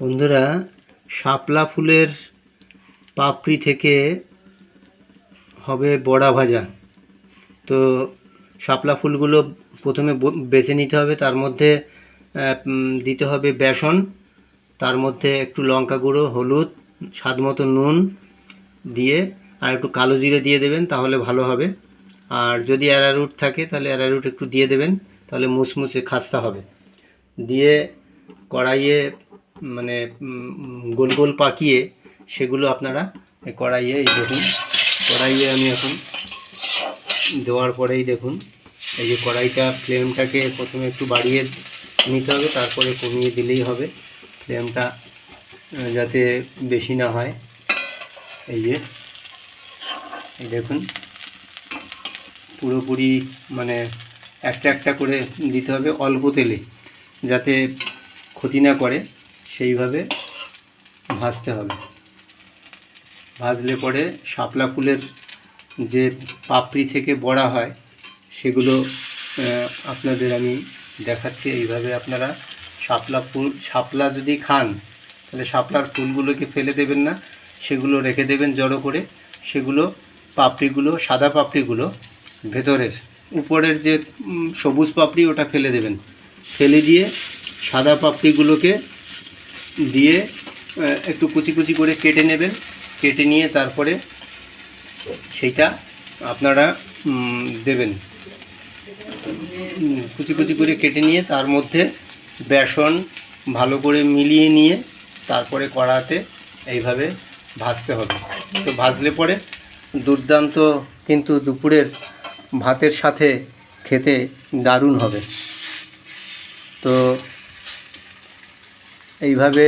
বন্ধুরা, শাপলা ফুলের পাপড়ি থেকে হবে বড়া ভাজা। তো শাপলা ফুলগুলো প্রথমে বেছে নিতে হবে, তার মধ্যে দিতে হবে বেসন, তার মধ্যে একটু লঙ্কা গুঁড়ো, হলুদ, স্বাদ মতো নুন দিয়ে, আর একটু কালো জিরে দিয়ে দেবেন, তাহলে ভালো হবে। আর যদি অ্যারারুট থাকে, তাহলে অ্যারারুট একটু দিয়ে দেবেন, তাহলে মুসমুসে খাস্তা হবে। দিয়ে কড়াইয়ে মানে গোল গোল পাকিয়ে সেগুলো আপনারা কড়াইয়ে এই দেখুন, কড়াইয়ে আমি এখন দেওয়ার পরেই দেখুন, এই যে কড়াইটা ফ্লেমটাকে প্রথমে একটু বাড়িয়ে নিতে হবে, তারপরে কমিয়ে দিলেই হবে, ফ্লেমটা যাতে বেশি না হয়। এই যে, এই দেখুন, পুরোপুরি মানে একটা একটা করে দিতে হবে অল্প তেলে, যাতে ক্ষতি না করে। সেইভাবে ভাজতে হবে। ভাজলে পরে শাপলা ফুলের যে পাপড়ি থেকে বড়া হয়, সেগুলো আপনাদের আমি দেখাচ্ছি। এইভাবে আপনারা শাপলা ফুল, শাপলা যদি খান, তাহলে শাপলার ফুলগুলোকে ফেলে দেবেন না। সেগুলো রেখে দেবেন জড়ো করে। সেগুলো পাপড়িগুলো, সাদা পাপড়িগুলো ভেতরের, উপরের যে সবুজ পাপড়ি ওটা ফেলে দেবেন। ফেলে দিয়ে সাদা পাপড়িগুলোকে দিয়ে একটু কুচি কুচি করে কেটে নেবেন। কেটে নিয়ে তারপরে সেইটা আপনারা দেবেন। কুচি কুচি করে কেটে নিয়ে তার মধ্যে বেসন ভালো করে মিলিয়ে নিয়ে তারপরে কড়াতে এইভাবে ভাজতে হবে। তো ভাজলে পরে দুর্দান্ত কিন্তু দুপুরের ভাতের সাথে খেতে দারুণ হবে। তো এইভাবে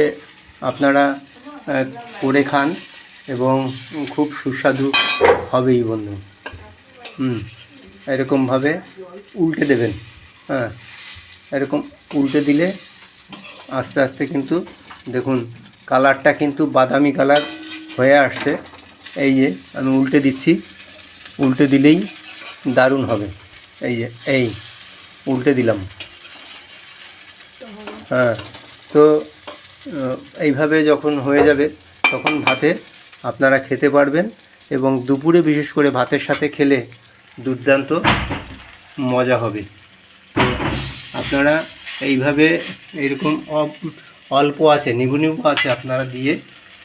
আপনারা করে খান এবং খুব সুস্বাদু হবেই বন্ধু হুম, এরকমভাবে উল্টে দেবেন। হ্যাঁ এরকম উল্টে দিলে আস্তে আস্তে কিন্তু দেখুন কালারটা কিন্তু বাদামি কালার হয়ে আসছে। এই যে আমি উল্টে দিচ্ছি, উল্টে দিলেই দারুণ হবে। এই যে, এই, উল্টে দিলাম। হ্যাঁ তো এইভাবে যখন হয়ে যাবে তখন ভাতে আপনারা খেতে পারবেন এবং দুপুরে বিশেষ করে ভাতের সাথে খেলে দুর্দান্ত মজা হবে। তো আপনারা এইভাবে এইরকম অ- অল্প আছে নিবু নিবু আছে আপনারা দিয়ে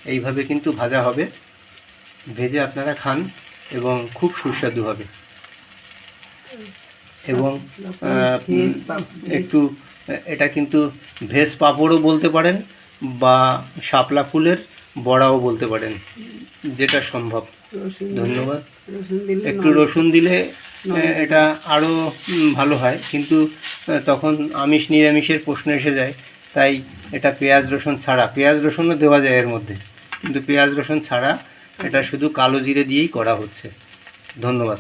এইভাবে কিন্তু ভাজা হবে। ভেজে আপনারা খান এবং খুব সুস্বাদু হবে। এবং একটু এটা কিন্তু ভেজ পাঁপড়ও বলতে পারেন বা শাপলা ফুলের বড়াও বলতে পারেন যেটা সম্ভব। ধন্যবাদ। একটু রসুন দিলে এটা আরও ভালো হয়। কিন্তু তখন আমিষ নিরামিষের প্রশ্ন এসে যায় তাই এটা পেঁয়াজ রসুন ছাড়া। পেঁয়াজ রসুনও দেওয়া যায় এর মধ্যে কিন্তু পেঁয়াজ রসুন ছাড়া এটা শুধু কালো জিরে দিয়েই করা হচ্ছে। ধন্যবাদ।